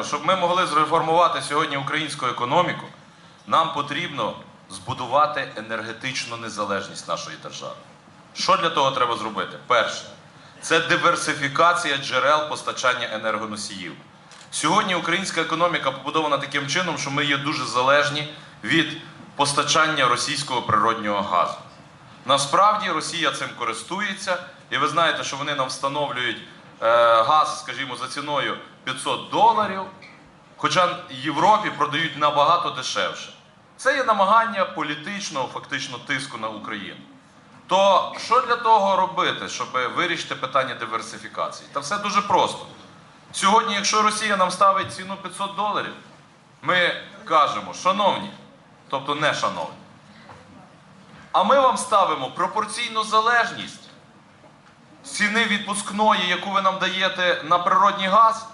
Щоб ми могли зреформувати сьогодні українську економіку, нам потрібно збудувати енергетичну незалежність нашої держави. Що для того треба зробити? Перше, це диверсифікація джерел постачання енергоносіїв. Сьогодні українська економіка побудована таким чином, що ми є дуже залежні від постачання російського природнього газу. Насправді Росія цим користується, і ви знаєте, що вони нам встановлюють газ, скажімо, за ціною 500 доларів, хоча Європі продають набагато дешевше. Це є намагання політичного, фактично, тиску на Україну. То що для того робити, щоб вирішити питання диверсифікації? Та все дуже просто. Сьогодні, якщо Росія нам ставить ціну 500 доларів, ми кажемо, шановні, тобто не шановні. А ми вам ставимо пропорційну залежність ціни відпускної, яку ви нам даєте на природній газ,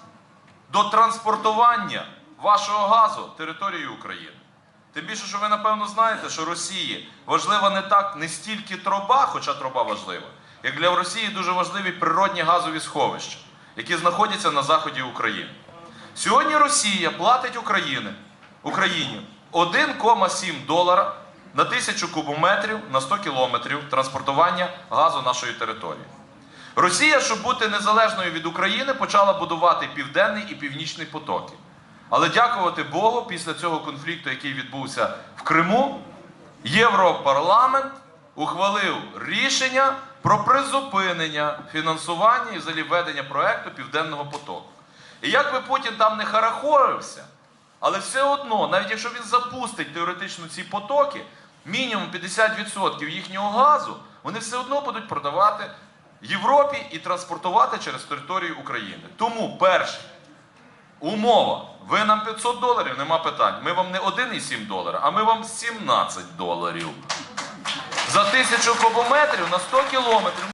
до транспортування вашого газу територією України. Тим більше, що ви напевно знаєте, що Росії важлива не так не стільки труба, хоча труба важлива, як для Росії дуже важливі природні газові сховища, які знаходяться на заході України. Сьогодні Росія платить Україні, Україні 1,7 долара на тисячу кубометрів на 100 кілометрів транспортування газу нашої території. Росія, щоб бути незалежною від України, почала будувати південний і північний потоки. Але дякувати Богу, після цього конфлікту, який відбувся в Криму, Європарламент ухвалив рішення про призупинення фінансування і взагалі ведення проекту Південного потоку. І як би Путін там не харахорився, але все одно, навіть якщо він запустить теоретично ці потоки, мінімум 50% їхнього газу вони все одно будуть продавати Європі і транспортувати через територію України. Тому перше, умова. Ви нам 500 доларів, нема питань. Ми вам не 1,7 долара, а ми вам 17 доларів. За тисячу кубометрів на 100 кілометрів.